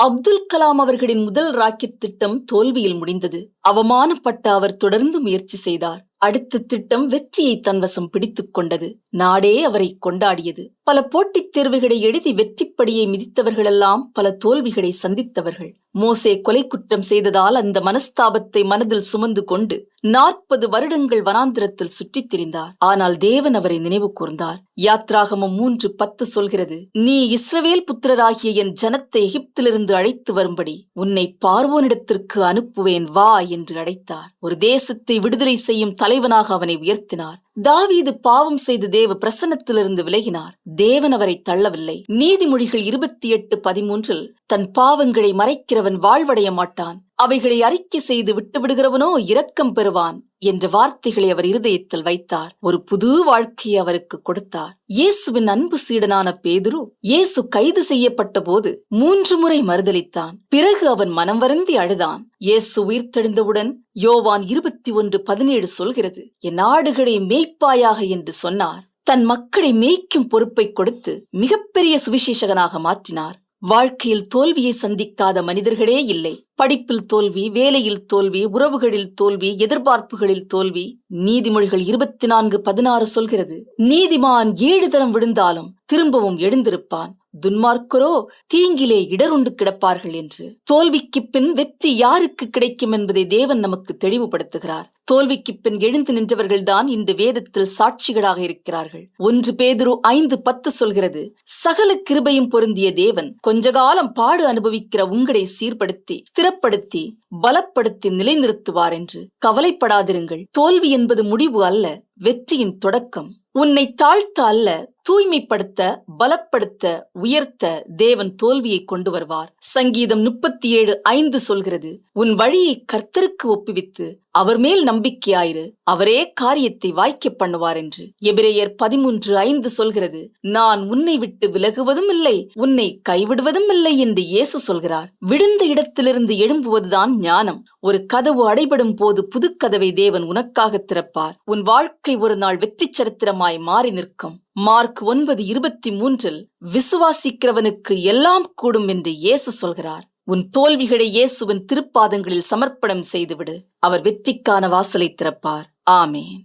அப்துல் கலாம் அவர்களின் முதல் ராக்கெட் திட்டம் தோல்வியில் முடிந்தது. அவமானப்பட்ட அவர் தொடர்ந்து முயற்சி செய்தார். அடுத்த திட்டம் வெற்றியை தன்வசம் பிடித்துக் கொண்டது. நாடே அவரை கொண்டாடியது. பல போட்டித் தேர்வுகளை எழுதி வெற்றிப்படியை மிதித்தவர்களெல்லாம் பல தோல்விகளை சந்தித்தவர்கள். மோசே கொலை குற்றம் செய்ததால் அந்த மனஸ்தாபத்தை மனதில் சுமந்து கொண்டு நாற்பது வருடங்கள் வனாந்திரத்தில் சுற்றித் திரிந்தார். ஆனால் தேவன் அவரை நினைவு கூர்ந்தார். யாத்ராகமம் மூன்று பத்து சொல்கிறது நீ இஸ்ரவேல் புத்திரராகிய என் ஜனத்தை எகிப்திலிருந்து அழைத்து வரும்படி உன்னை பார்வோனிடத்திற்கு அனுப்புவேன் வா என்று அழைத்தார். ஒரு தேசத்தை விடுதலை செய்யும் தலைவனாக அவனை உயர்த்தினார். தாவீது பாவம் செய்து தேவ பிரசன்னத்திலிருந்து விலகினார். தேவன் அவரை தள்ளவில்லை. நீதிமொழிகள் இருபத்தி எட்டு பதிமூன்றில் தன் பாவங்களை மறைக்கிறவன் வாழ்வடைய மாட்டான். அவைகளை அறிக்கை செய்து விட்டுவிடுகிறவனோ இரக்கம் பெறுவான் என்ற வார்த்தைகளை அவர் இருதயத்தில் வைத்தார். ஒரு புது வாழ்க்கையை அவருக்கு கொடுத்தார். இயேசுவின் அன்பு சீடனான பேதுரு இயேசு கைது செய்யப்பட்ட போது மூன்று முறை மறுதலித்தான். பிறகு அவன் மனம் வருந்தி அழுதான். இயேசு உயிர்த்தெழுந்தவுடன் யோவான் இருபத்தி ஒன்று பதினேழு சொல்கிறது என் ஆடுகளை மேய்ப்பாயாக என்று சொன்னார். தன் மக்களை மேய்க்கும் பொறுப்பை கொடுத்து மிகப்பெரிய சுவிசேஷகனாக மாற்றினார். வாழ்க்கையில் தோல்வியை சந்திக்காத மனிதர்களே இல்லை. படிப்பில் தோல்வி வேலையில் தோல்வி உறவுகளில் தோல்வி எதிர்பார்ப்புகளில் தோல்வி நீதிமொழிகள் இருபத்தி நான்கு பதினாறு சொல்கிறது. நீதிமான் ஏழு தரம் விழுந்தாலும் திரும்பவும் எழுந்திருப்பான். துன்மார்க்கரோ தீங்கிலே இடருண்டு கிடப்பார்கள் என்று. தோல்விக்கு பின் வெற்றி யாருக்கு கிடைக்கும் என்பதை தேவன் நமக்கு தெளிவுபடுத்துகிறார். தோல்விக்கு பின் எழுந்து நின்றவர்கள்தான் இன்று வேதத்தில் சாட்சிகளாக இருக்கிறார்கள். ஒன்று பேதுரு ஐந்து பத்து சொல்கிறது சகல கிருபையும் பொருந்திய தேவன் கொஞ்ச காலம் பாடு அனுபவிக்கிற உங்களை சீர்படுத்தி ஸ்திரப்படுத்தி பலப்படுத்தி நிலைநிறுத்துவார் என்று. கவலைப்படாதிருங்கள். தோல்வி என்பது முடிவு அல்ல வெற்றியின் தொடக்கம். உன்னை தாழ்த்த அல்ல தூய்மைப்படுத்த பலப்படுத்த உயர்த்த தேவன் தோல்வியை கொண்டு வருவார். சங்கீதம் முப்பத்தி ஏழு ஐந்து சொல்கிறது உன் வழியை கர்த்தருக்கு ஒப்புவித்து அவர் மேல் நம்பிக்கையாயிரு அவரே காரியத்தை வாய்க்க பண்ணுவார் என்று. எபிரேயர் பதிமூன்று ஐந்து சொல்கிறது நான் உன்னை விட்டு விலகுவதும் இல்லை உன்னை கைவிடுவதும் இல்லை என்று இயேசு சொல்கிறார். விழுந்த இடத்திலிருந்து எழும்புவதுதான் ஞானம். ஒரு கதவு அடைபடும் போது புதுக்கதவை தேவன் உனக்காக திறப்பார். உன் வாழ்க்கை ஒரு நாள் வெற்றி சரித்திரமாய் மாறி நிற்கும். மார்க் ஒன்பது இருபத்தி மூன்றில் விசுவாசிக்கிறவனுக்கு எல்லாம் கூடும் என்று இயேசு சொல்கிறார். உன் தோல்விகளை இயேசுவின் திருப்பாதங்களில் சமர்ப்பணம் செய்துவிடு. அவர் வெற்றிக்கான வாசலை திறப்பார். ஆமேன்.